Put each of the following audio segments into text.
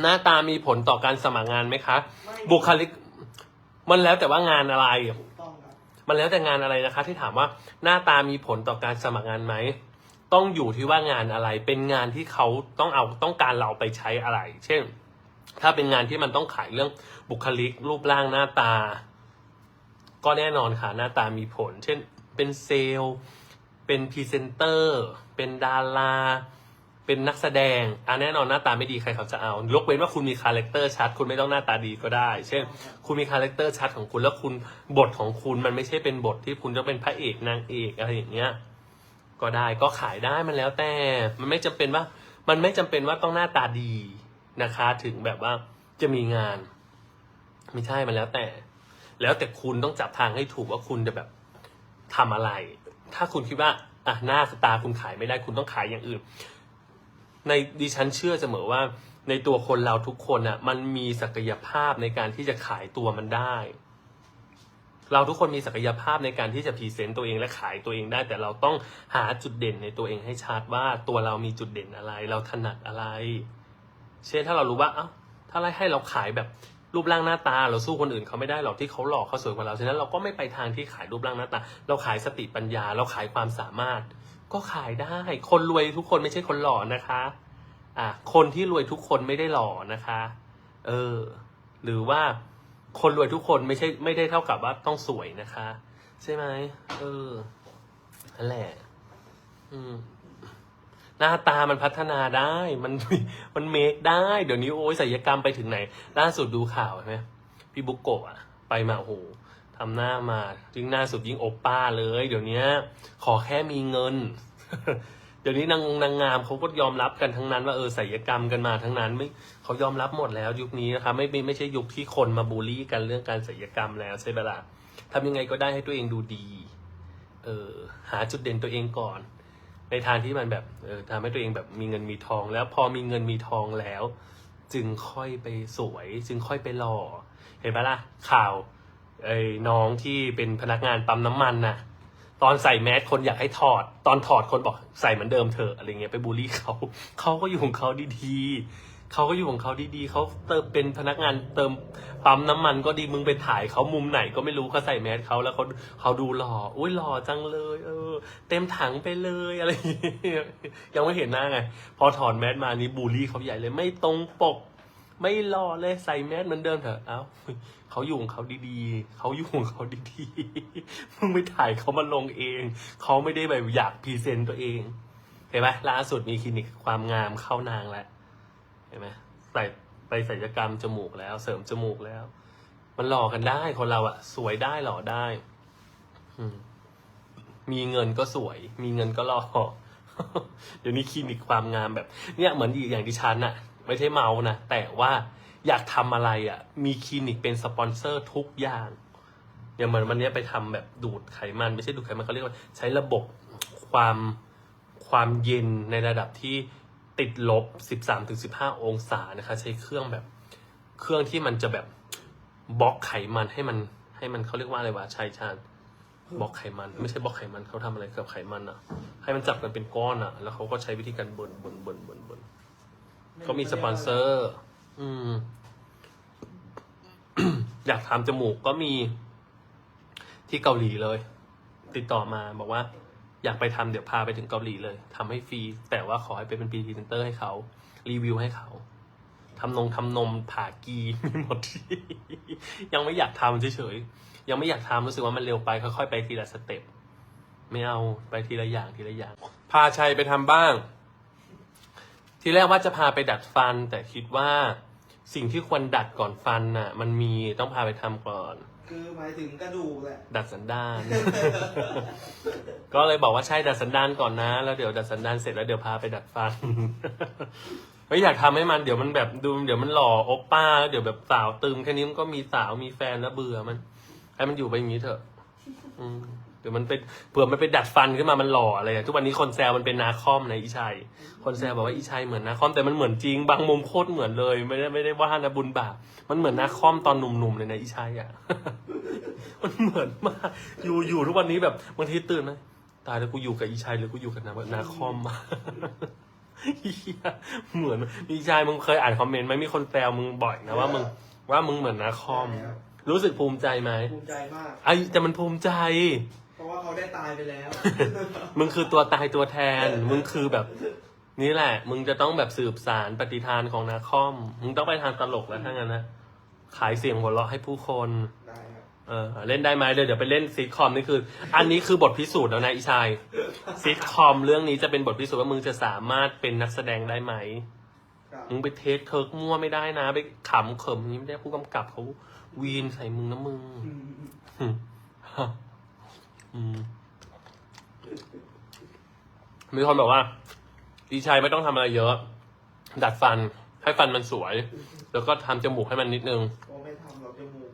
หน้าตามีผลต่อการสมัครงานไหมคะไม่บุคลิก มันแล้วแต่ว่างานอะไรถูกต้องครับมันแล้วแต่งานอะไรนะคะ ที่ถามว่าหน้าตามีผลต่อการสมัครงานไหม ต้องอยู่ที่ว่างานอะไร เป็นงานที่เขาต้องเอาต้องการเราไปใช้อะไร เช่น ถ้าเป็นงานที่มันต้องขายเรื่องบุคลิก รูปร่างหน้าตา ก็แน่นอนค่ะ หน้าตามีผล เช่น เป็นเซลล์ เป็นพรีเซนเตอร์ เป็นดารา เป็นนักแสดงอะแน่นอนหน้าตาไม่ดีใครเขาจะเอา ยกเว้นว่าคุณมีคาแรคเตอร์ชัด คุณไม่ต้องหน้าตาดีก็ได้ เช่น คุณมีคาแรคเตอร์ชัดของคุณแล้วคุณบทของคุณมันไม่ใช่เป็นบทที่คุณจะเป็นพระเอกนางเอกอะไรอย่างเงี้ย ก็ได้ก็ขายได้มันแล้วแต่ มันไม่จำเป็นว่า มันไม่จำเป็นว่าต้องหน้าตาดีนะคะ ถึงแบบว่าจะมีงาน ไม่ใช่มันแล้วแต่ แล้วแต่คุณต้องจับทางให้ถูกว่าคุณจะแบบทำอะไร ถ้าคุณคิดว่าอะหน้าตาคุณขายไม่ได้คุณต้องขายอย่างอื่น ในดิฉันเชื่อเสมอว่าในตัวคนเราทุกคนอะ มันมีศักยภาพในการที่จะขายตัวมันได้ เราทุกคนมีศักยภาพในการที่จะพรีเซนต์ตัวเองและขายตัวเองได้ แต่เราต้องหาจุดเด่นในตัวเองให้ชัดว่าตัวเรามีจุดเด่นอะไร เราถนัดอะไร เช่นถ้าเรารู้ว่าเอ้าถ้าให้ให้เราขายแบบรูปร่างหน้าตา เราสู้คนอื่นเขาไม่ได้หรอกที่เขาหล่อเขาสวยกว่าเราฉะนั้นเราก็ไม่ไปทางที่ขายรูปร่างหน้าตา เราขายสติปัญญา เราขายความสามารถ ก็ขายได้ คนรวยทุกคนไม่ใช่คนหล่อนะคะ อะคนที่รวยทุกคนไม่ได้หล่อนะคะ เออ หรือว่าคนรวยทุกคนไม่ใช่ไม่ได้เท่ากับว่าต้องสวยนะคะ ใช่ไหมเออนั่นแหละอืมหน้าตามันพัฒนาได้มันมันเมคได้ เดี๋ยวนี้โอ้ยศัลยกรรมไปถึงไหน ล่าสุดดูข่าวใช่ไหมพี่บุ๊กโกะอะไปมาโอ้โห ทำหน้ามายิ่งหน้าสุดยิ่งโอปป้าเลย เดี๋ยวนี้ขอแค่มีเงิน เดี๋ยวนี้นางนางงามเขาก็ยอมรับกันทั้งนั้น ว่าเออศัลยกรรมกันมาทั้งนั้นไม่เขายอมรับหมดแล้วยุคนี้นะคะไม่ไม่ไม่ใช่ยุคที่คนมาบูลลี่กันเรื่องการศัลยกรรมแล้วใช่ไหมล่ะทำยังไงก็ได้ให้ตัวเองดูดี เออหาจุดเด่นตัวเองก่อน ในทางที่มันแบบเออทำให้ตัวเองแบบมีเงินมีทอง แล้วพอมีเงินมีทองแล้ว จึงค่อยไปสวย จึงค่อยไปหล่อเห็นปะล่ะข่าว ไอ้น้องที่เป็นพนักงานปั๊มน้ำมันนะตอนใส่แมสคนอยากให้ถอด ตอนถอดคนบอกใส่เหมือนเดิมเถอะอะไรเงี้ยไปบูลลี่เขาเขาก็อยู่ของเขาดีๆเขาก็อยู่ของเขาดีๆเขาเติมเป็นพนักงานเติมปั๊มน้ำมันก็ดีมึงไปถ่ายเขามุมไหนก็ไม่รู้เขาใส่แมสเขาแล้วเขาเขาดูหล่ออุ้ยหล่อจังเลย เออ เต็มถังไปเลยอะไรยังไม่เห็นหน้าไง พอถอดแมสมานี่บูลลี่เขาใหญ่เลยไม่ตรงปก ไม่หล่อเลยใส่แมสเหมือนเดิมเถอะเอ้า เขาอยู่ของเขาดีๆ เขาอยู่ของเขาดีๆ มึงไปถ่ายเขามาลงเอง เขาไม่ได้แบบอยากพรีเซนต์ตัวเอง เห็นไหมล่าสุดมีคลินิกความงามเข้านางแล้ว เห็นไหมใส่ไปศัลยกรรมจมูกแล้ว เสริมจมูกแล้ว มันหล่อกันได้คนเราอะสวยได้หล่อได้มมีเงินก็สวย มีเงินก็หล่อ เดี๋ยวนี้คลินิกความงามแบบ เนี่ยเหมือนอย่างดิฉันอะไม่ใช่เมานะแต่ว่า อยากทำอะไรอะมีคลินิกเป็นสปอนเซอร์ทุกอย่างอย่างเหมือนวันเนี้ยไปทำแบบดูดไขมัน ไม่ใช่ดูดไขมันเขาเรียกว่าใช้ระบบความความเย็นในระดับที่ติดลบ 13-15 องศานะคะ ใช้เครื่องแบบเครื่องที่มันจะแบบบล็อกไขมันให้มันให้มันเขาเรียกว่าอะไรวะชายชาญบล็อกไขมัน ไม่ใช่บล็อกไขมันเขาทำอะไรกับไขมันอะ ให้มันจับกันเป็นก้อนอะ แล้วเขาก็ใช้วิธีการบนบนบนบนบนเขามีสปอนเซอร์ อืม อยากทำจมูกก็มีที่เกาหลีเลย ติดต่อมาบอกว่า อยากไปทำเดี๋ยวพาไปถึงเกาหลีเลยทำให้ฟรีแต่ว่าขอให้ไปเป็นพรีเซนเตอร์ให้เขา รีวิวให้เขาทำนงทำนมผ่ากีม่หมดยังไม่อยากทำเฉยๆยังไม่อยากทำรู้สึกว่ามันเร็วไปค่อยๆไปทีละสเต็ปไม่เอาไปทีละอย่างทีละอย่าง พาชัยไปทำบ้าง ทีแรกว่าจะพาไปดัดฟัน แต่คิดว่าสิ่งที่ควรดัดก่อนฟันน่ะ มันมีต้องพาไปทำก่อน คือหมายถึงกระดูกแหละ ดัดสันดาน ก็เลยบอกว่าใช่ดัดสันดานก่อนนะ แล้วเดี๋ยวดัดสันดานเสร็จแล้วเดี๋ยวพาไปดัดฟัน ไม่อยากทำให้มันเดี๋ยวมันแบบดูเดี๋ยวมันหล่อโอปป้าแล้วเดี๋ยวแบบสาวตึมแค่นี้มันก็มีสาวมีแฟนแล้วเบื่อมัน ให้มันอยู่ไปอย่างนี้เถอะ อืม เดี๋ยวมันเป็นเผื่อมันไปดัดฟันขึ้นมามันหล่ออะไรอะทุกวันนี้คนแซวมันเป็นนาคอมในะอีชัย คนแซวบอกว่าอีชัยเหมือนนาคอมแต่มันเหมือนจริงบางมุมโคตรเหมือนเลย ไม่ได้ไม่ได้ว่านะบุญบาปมันเหมือนนาคอมตอนหนุ่มๆเลยนะอีชัยอะมันเหมือนมากอยู่อยู่ทุกวันนี้แบบบางทีตื่นไหมตายแล้วกูอยู่กับอีชัยหรือกูอยู่กับนานาคอมมาเหี้ยเหมือนมีชายมึงเคยอ่านคอมเมนต์ไหมมีคนแซวมึงบ่อยนะว่ามึงว่ามึงเหมือนนาคอม รู้สึกภูมิใจไหมภูมิใจมากไอ้แต่มันภูมิใจเพ ราะว่าเขาได้ตายไปแล้ว มึงคือตัวตายตัวแทน มึงคือแบบ นี่แหละ มึงจะต้องแบบสืบสารปฏิทานของนาคอม มึงต้องไปทางตลกแล้วถ้างั้นนะ ขายเสียงหัวเราะให้ผู้คน ได้ครับเออเล่นได้ไหมเดี๋ยวเดี๋ยวไปเล่นซีทคอมนี่คือ อันนี้คือบทพิสูจน์แล้วนะอีชายซีทคอมเรื่องนี้จะเป็นบทพิสูจน์ว่ามึงจะสามารถเป็นนักแสดงได้ไหม ครับมึงไปเทคเทิร์กมั่วไม่ได้นะ ไปขำเขิมอย่างนี้ไม่ได้ผู้กำกับเขาวีนใส่มึงนะมึง อืมอืมฮะอื มมีคนบอกว่า ดีชัยไม่ต้องทำอะไรเยอะ ดัดฟัน ให้ฟันมันสวย แล้วก็ทำจมูกให้มันนิดนึงโอ้ไม่ทำหรอกจมูก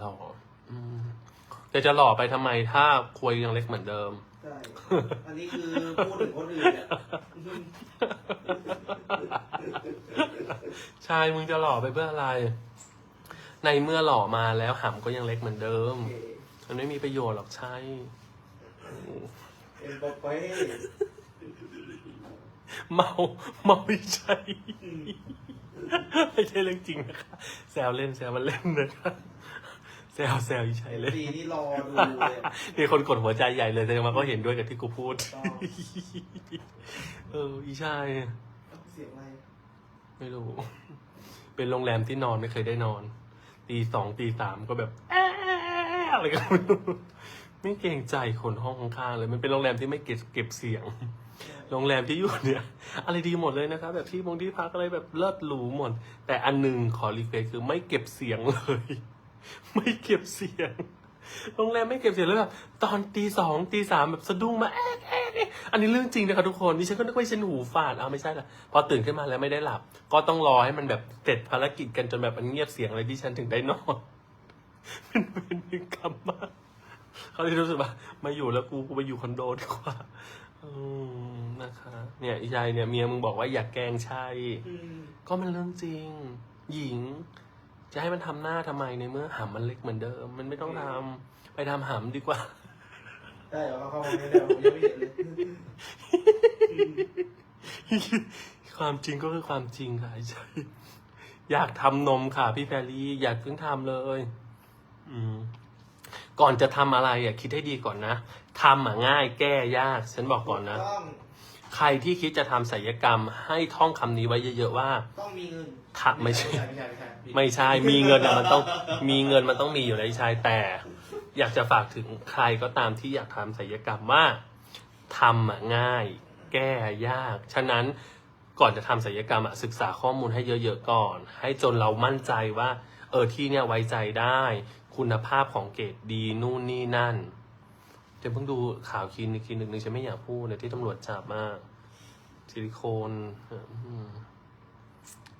หล่ออืมแต่จะหล่อไปทำไมถ้าควยยังเล็กเหมือนเดิมใช่อันนี้คือพูดถึงคนอื่นเนี่ยใช่มึงจะหล่อไปเพื่ออะไร ในเมื่อหล่อมาแล้วหำก็ยังเล็กเหมือนเดิมโอเค มันไม่มีประโยชน์หรอกใช่เป็นปอเป้เมาเมาไม่ใช่ไม่ใช่เรื่องจริงนะคะแซวเล่นแซวมันเล่นนะคะแซวแซวอีชัยเล่นดีนี่รอดูเลยมีคนกดหัวใจใหญ่เลยแต่มาก็เห็นด้วยกับที่กูพูดต้องเอออีชัยเสียงอะไร ไม่รู้ เป็นโรงแรมที่นอนไม่เคยได้นอน ตีสองตีสามก็แบบแอะไรกันไม่รู้ไม่เกรงใจคนห้องข้างๆเลย มันเป็นโรงแรมที่ไม่เก็บเก็บเสียง โรงแรมที่อยู่เนี่ย อะไรดีหมดเลยนะครับ แบบที่มงที่พักอะไรแบบเลิศหรูหมด แต่อันหนึ่งขอรีเควสคือไม่เก็บเสียงเลย ไม่เก็บเสียง โรงแรมไม่เก็บเสียงเลยแบบตอนตีสองตีสามแบบสะดุ้งมาแอ๊ะแอ๊ะแอะอันนี้เรื่องจริงนะครับทุกคนดิฉันก็นึกว่าฉันหูฝาดเอาไม่ใช่ละพอตื่นขึ้นมาแล้วไม่ได้หลับ ก็ต้องรอให้มันแบบเสร็จภารกิจกันจนแบบมันเงียบเสียงเลยดิฉันถึงได้นอน มันเป็นวิกรรมมากเขาเลยรู้สึกว่ามาอยู่แล้วกูกูไปอยู่คอนโดดีกว่าอืมนะคะ เนี่ยอีชายเนี่ยเมียมึงบอกว่าอย่าแกล้งชัยอืมก็มันเรื่องจริง หญิง จะให้มันทำหน้าทำไมในเมื่อหำมันเล็กเหมือนเดิม มันไม่ต้องทำไปทำหำดีกว่า ได้เหรอเขาเข้ามาไม่ได้ผมยังไม่เห็นเลยความจริงก็คือความจริงค่ะใช่ อยากทำนมค่ะ พี่แพรรี่อยากเพิ่งทำเลยอืม ก่อนจะทำอะไรอะคิดให้ดีก่อนนะทำอะง่ายแก้ยากฉันบอกก่อนนะ ต้องใครที่คิดจะทำศัลยกรรมให้ท่องคำนี้ไว้เยอะๆว่าต้องมีเงินทะไม่ใช่ ไม่ใช่ไม่ใช่ไม่ใช่มีเงินอะมันต้องมีเงินมันต้องมีอยู่ในชายแต่ อยากจะฝากถึงใครก็ตามที่อยากทำศัลยกรรมว่าทำอะง่าย แก้ยาก ฉะนั้นก่อนจะทำศัลยกรรมอะศึกษาข้อมูลให้เยอะๆก่อน ให้จนเรามั่นใจว่า เออที่เนี่ยไว้ใจได้ คุณภาพของเกรดดีนู่นนี่นั่นเดี๋ยวเพิ่งดูข่าวคลินิกคลินิกหนึ่งฉันไม่อยากพูดเลยที่ตำรวจจับมากซิลิโคน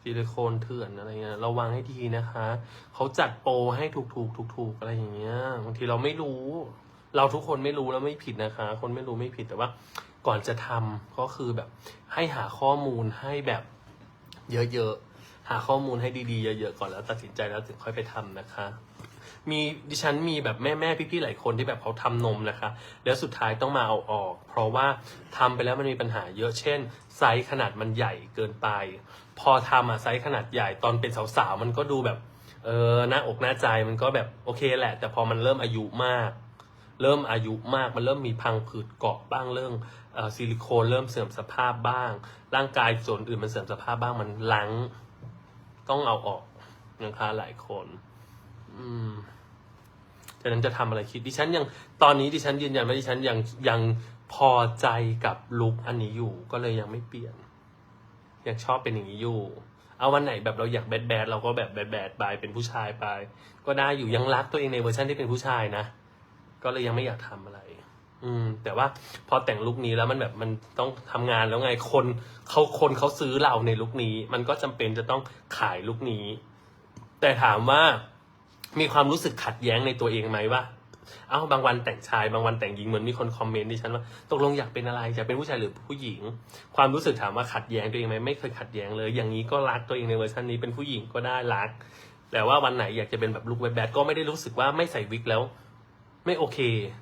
ซิลิโคนเถื่อนอะไรเงี้ยระวังให้ดีนะคะเขาจัดโปรให้ถูกถูกถูกถูกๆอะไรอย่างเงี้ยบางทีเราไม่รู้ เราทุกคนไม่รู้แล้วไม่ผิดนะคะ คนไม่รู้ไม่ผิดแต่ว่า ก่อนจะทำก็คือแบบ ให้หาข้อมูลให้แบบ เยอะๆหาข้อมูลให้ดีๆเยอะๆก่อนแล้วตัดสินใจแล้วถึงค่อยไปทำนะคะ มีดิฉันมีแบบแม่แม่ๆพี่ๆหลายคนที่แบบเขาทำนมนะคะ แล้วสุดท้ายต้องมาเอาออก เพราะว่าทำไปแล้วมันมีปัญหาเยอะเช่น ไซส์ขนาดมันใหญ่เกินไป พอทำอะไซส์ขนาดใหญ่ตอนเป็นสาวๆมันก็ดูแบบเออหน้าอกหน้าใจมันก็แบบโอเคแหละ แต่พอมันเริ่มอายุมาก เริ่มอายุมากมันเริ่มมีพังผืดเกาะบ้างเรื่องออซิลิโคนเริ่มเสื่อมสภาพบ้าง ร่างกายส่วนอื่นมันเสื่อมสภาพบ้างมันลังต้องเอาออกนะคะหลายคน อืมฉะนั้นจะทำอะไรคิดดิฉันยังตอนนี้ดิฉันยืนยันว่าดิฉันยังยังพอใจกับลุคอันนี้อยู่ ก็เลยยังไม่เปลี่ยน ยังชอบเป็นอย่างนี้อยู่ เอาวันไหนแบบเราอยากแบดแบดเราก็แบบแบดแบดไปเป็นผู้ชายไป ก็ได้อยู่ยังรักตัวเองในเวอร์ชันที่เป็นผู้ชายนะ ก็เลยยังไม่อยากทำอะไร อืม แต่ว่าพอแต่งลุคนี้แล้วมันแบบมันต้องทำงานแล้วไงคนเขาคนเขาซื้อเราในลุคนี้ มันก็จำเป็นจะต้องขายลุคนี้ แต่ถามว่า มีความรู้สึกขัดแย้งในตัวเองไหมว่า เอ้าบางวันแต่งชายบางวันแต่งหญิงเหมือนมีคนคอมเมนต์ดิฉันว่าตกลงอยากเป็นอะไรจะเป็นผู้ชายหรือผู้หญิง ความรู้สึกถามว่าขัดแย้งตัวเองไหมไม่เคยขัดแย้งเลย อย่างนี้ก็รักตัวเองในเวอร์ชันนี้เป็นผู้หญิงก็ได้รัก แต่ว่าวันไหนอยากจะเป็นแบบลุคแบดๆก็ไม่ได้รู้สึกว่าไม่ใส่วิกแล้ว ไม่โอเค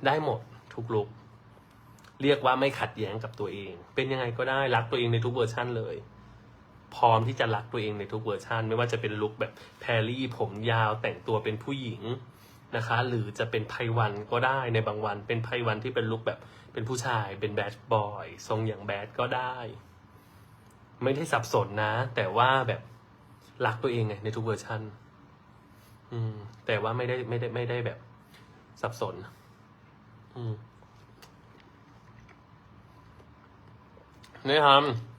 ได้หมดทุกลุกเรียกว่าไม่ขัดแย้งกับตัวเอง เป็นยังไงก็ได้รักตัวเองในทุกเวอร์ชันเลย พร้อมที่จะรักตัวเองในทุกเวอร์ชันไม่ว่าจะเป็นลุคแบบแพรรี่ผมยาวแต่งตัวเป็นผู้หญิงนะคะ หรือจะเป็นไพวันก็ได้ในบางวัน เป็นไพวันที่เป็นลุคแบบเป็นผู้ชายเป็นแบดบอยทรงอย่างแบดก็ได้ ไม่ได้สับสนนะ แต่ว่าแบบรักตัวเองไงในทุกเวอร์ชันอืม แต่ว่าไม่ได้ไม่ได้ไม่ได้แบบสับสน อืมนี่ทำ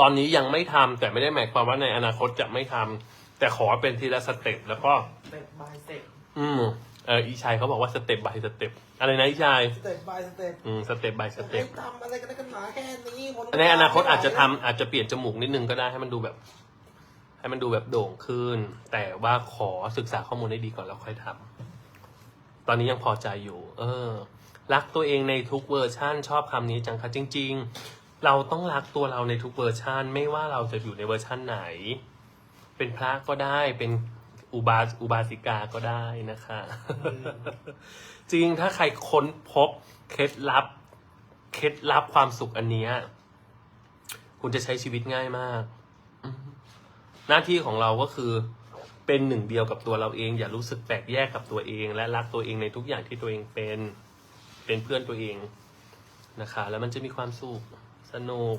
ตอนนี้ยังไม่ทำแต่ไม่ได้หมายความว่าในอนาคตจะไม่ทำแต่ขอเป็นทีละสเต็ปแล้วก็สเต็ปบายสเต็ปอืมเอออีชัยเขาบอกว่าสเต็ปบายสเต็ปอะไรนะอีชัยสเต็ปบายสเต็ปอืมสเต็ปบายสเต็ปให้ทำอะไรกันนักกันหนาแค่นี้หมดในอนาคตอาจจะทำอาจจะเปลี่ยนจมูกนิดนึงก็ได้ให้มันดูแบบ ให้มันดูแบบโด่งขึ้น แต่ว่าขอศึกษาข้อมูลให้ดีก่อนแล้วค่อยทำตอนนี้ยังพอใจอยู่ เออ รักตัวเองในทุกเวอร์ชั่นชอบคำนี้จังคะจริง ๆ เราต้องรักตัวเราในทุกเวอร์ชันไม่ว่าเราจะอยู่ในเวอร์ชันไหน เป็นพระก็ได้เป็นอุบาอุบาสิกาก็ได้นะคะ จริงถ้าใครค้นพบเคล็ดลับ เคล็ดลับความสุขอันเนี้ยคุณจะใช้ชีวิตง่ายมาก หน้าที่ของเราก็คือเป็นหนึ่งเดียวกับตัวเราเอง อย่ารู้สึกแปลกแยกกับตัวเอง และรักตัวเองในทุกอย่างที่ตัวเองเป็น เป็นเพื่อนตัวเองนะคะ แล้วมันจะมีความสุข สนุก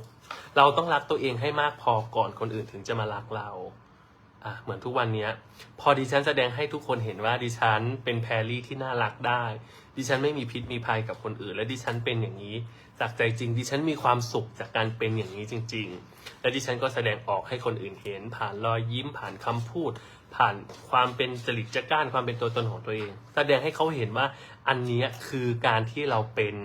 เราต้องรักตัวเองให้มากพอก่อนคนอื่นถึงจะมารักเราอะเหมือนทุกวันเนี้ย พอดิฉันแสดงให้ทุกคนเห็นว่าดิฉันเป็นแพรรี่ที่น่ารักได้ ดิฉันไม่มีพิษมีภัยกับคนอื่น และดิฉันเป็นอย่างนี้จากใจจริง ดิฉันมีความสุขจากการเป็นอย่างนี้จริง ๆ และดิฉันก็แสดงออกให้คนอื่นเห็น ผ่านรอยยิ้มผ่านคำพูด ผ่านความเป็นจริตจักร้านความเป็นตัวตนของตัวเอง แสดงให้เขาเห็นว่าอันนี้คือการที่เราเป็น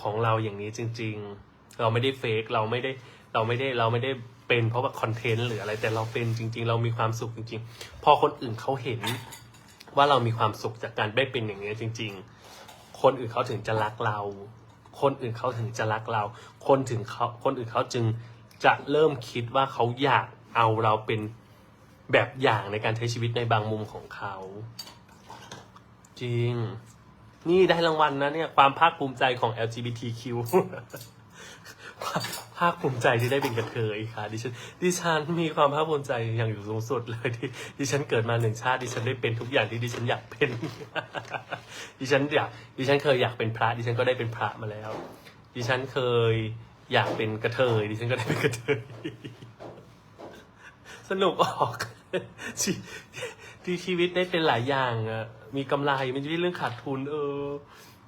ของเราอย่างนี้จริง ๆ เราไม่ได้เฟกเราไม่ได้เราไม่ได้เราไม่ได้เป็นเพราะว่าคอนเทนต์หรืออะไร แต่เราเป็นจริง ๆ เรามีความสุขจริง ๆ พอคนอื่นเขาเห็นว่าเรามีความสุขจากการได้เป็นอย่างนี้จริง ๆ คนอื่นเขาถึงจะรักเรา คนอื่นเขาถึงจะรักเรา คนถึงเขาคนอื่นเขาจึงจะเริ่มคิดว่าเขาอยากเอาเราเป็นแบบอย่างในการใช้ชีวิตในบางมุมของเขา จริง นี่ได้รางวัลนะเนี่ย ความภาคภูมิใจของ LGBTQ ภาคภูมิใจที่ได้เป็นกระเทยค่ะดิฉันดิฉันมีความภาคภูมิใจอย่างอยู่สูงสุดเลยที่ดิฉันเกิดมาหนึ่งชาติดิฉันได้เป็นทุกอย่างที่ดิฉันอยากเป็น ดิฉันอยากดิฉันเคยอยากเป็นพระ ดิฉันก็ได้เป็นพระมาแล้ว ดิฉันเคยอยากเป็นกระเทยดิฉันก็ได้เป็นกระเทยสนุกออกที่ชีวิตได้เป็นหลายอย่างอะมีกำไรมันไม่ใช่เรื่องขาดทุน เออ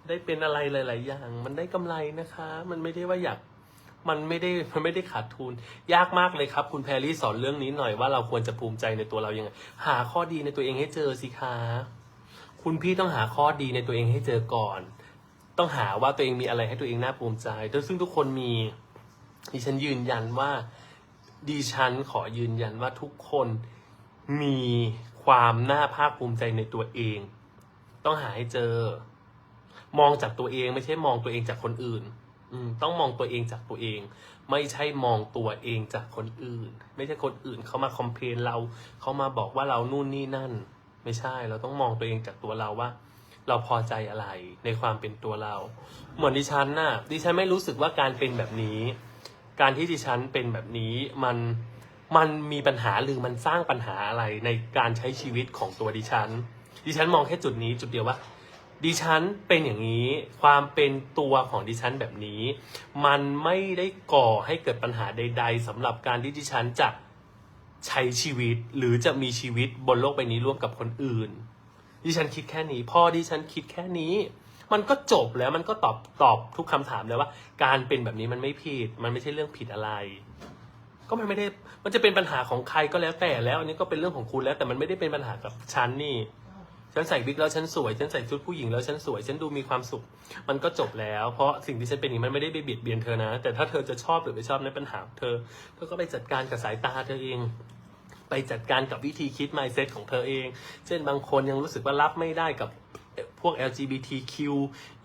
ได้เป็นอะไรหลาย ๆ อย่าง มันได้กำไรนะคะ มันไม่ได้ว่าอยาก มันไม่ได้มันไม่ได้ขาดทุน ยากมากเลยครับ คุณแพรรี่สอนเรื่องนี้หน่อยว่าเราควรจะภูมิใจในตัวเรายังไงหาข้อดีในตัวเองให้เจอสิคะคุณพี่ต้องหาข้อดีในตัวเองให้เจอก่อน ต้องหาว่าตัวเองมีอะไรให้ตัวเองน่าภูมิใจซึ่งทุกคนมีดิฉันยืนยันว่าดิฉันขอยืนยันว่าทุกคนมีความน่าภาคภูมิใจในตัวเอง ต้องหาให้เจอ มองจากตัวเองไม่ใช่มองตัวเองจากคนอื่น อืมต้องมองตัวเองจากตัวเอง ไม่ใช่มองตัวเองจากคนอื่น ไม่ใช่คนอื่นเขามาคอมเพลนเราเขามาบอกว่าเรานู่นนี่นั่น ไม่ใช่เราต้องมองตัวเองจากตัวเราว่า เราพอใจอะไรในความเป็นตัวเรา เหมือนดิฉันน่ะ ดิฉันไม่รู้สึกว่าการเป็นแบบนี้ การที่ดิฉันเป็นแบบนี้มันมันมีปัญหาหรือมันสร้างปัญหาอะไรในการใช้ชีวิตของตัวดิฉัน ดิฉันมองแค่จุดนี้จุดเดียวว่า ดิฉันเป็นอย่างนี้ ความเป็นตัวของดิฉันแบบนี้ มันไม่ได้ก่อให้เกิดปัญหาใด ๆสำหรับการที่ดิฉันจะใช้ชีวิตหรือจะมีชีวิตบนโลกใบนี้ร่วมกับคนอื่น ดิฉันคิดแค่นี้พอดิฉันคิดแค่นี้ มันก็จบแล้วมันก็ตอบตอบทุกคำถามแล้วว่า การเป็นแบบนี้มันไม่ผิด มันไม่ใช่เรื่องผิดอะไร ก็มันไม่ได้มันจะเป็นปัญหาของใครก็แล้วแต่แล้ว อันนี้ก็เป็นเรื่องของคุณแล้ว แต่มันไม่ได้เป็นปัญหากับฉันนี่ ฉันใส่วิกแล้วฉันสวย ฉันใส่ชุดผู้หญิงแล้วฉันสวย ฉันดูมีความสุข มันก็จบแล้ว เพราะสิ่งที่ฉันเป็นองนี้มันไม่ได้ไปเบียดเบียนเธอนะ แต่ถ้าเธอจะชอบหรือไม่ชอบในปัญหาเธอ เธอก็ไปจัดการกับสายตาเธอเอง ไปจัดการกับวิธีคิด mindset ของเธอเอง เช่นบางคนยังรู้สึกว่ารับไม่ได้กับพวก LGBTQ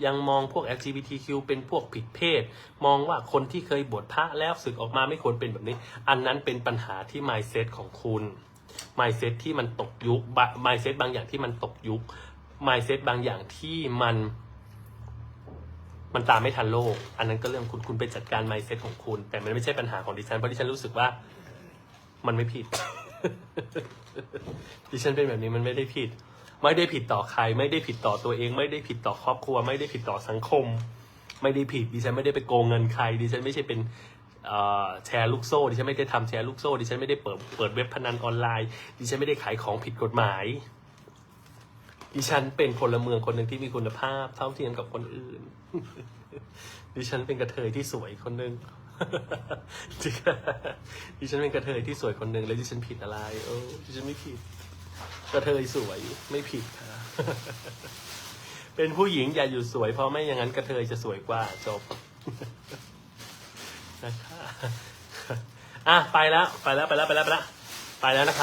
ยังมองพวก LGBTQ เป็นพวกผิดเพศ มองว่าคนที่เคยบวชพระแล้วสึกออกมาไม่ควรเป็นแบบนี้ อันนั้นเป็นปัญหาที่ mindset ของคุณ mindset ที่มันตกยุค mindset บางอย่างที่มันตกยุค mindset บางอย่างที่มัน มันตามไม่ทันโลก อันนั้นก็เรื่องคุณคุณไปจัดการไมเซ็ตของคุณ แต่มันไม่ใช่ปัญหาของดิฉันเพราะดิฉันรู้สึกว่า มันไม่ผิด ดิฉันเป็นแบบนี้มันไม่ได้ผิด ไม่ได้ผิดต่อใคร ไม่ได้ผิดต่อตัวเอง ไม่ได้ผิดต่อครอบครัว ไม่ได้ผิดต่อสังคม ไม่ได้ผิดดิฉันไม่ได้ไปโกงเงินใครดิฉันไม่ใช่เป็น แชร์ลูกโซ่ดิฉันไม่ได้ทำแชร์ลูกโซ่ดิฉันไม่ได้เปิดเปิดเว็บพนันออนไลน์ดิฉันไม่ได้ขายของผิดกฎหมาย ดิฉันเป็นพลเมืองคนหนึ่งที่มีคุณภาพ เท่าเทียมกับคนอื่น ดิฉันเป็นกระเทยที่สวยคนหนึ่งดิฉันเป็นกระเทยที่สวยคนหนึ่งแล้วดิฉันผิดอะไรเออดิฉันไม่ผิด กระเทยสวยไม่ผิดค่ะเป็นผู้หญิงอย่าอยู่สวยเพราะไม่อย่างนั้นกระเทยจะสวยกว่าจบ นะคะอะไปแล้วไปแล้วไปแล้วไปแล้วไปแล้วไปแล้วนะครับ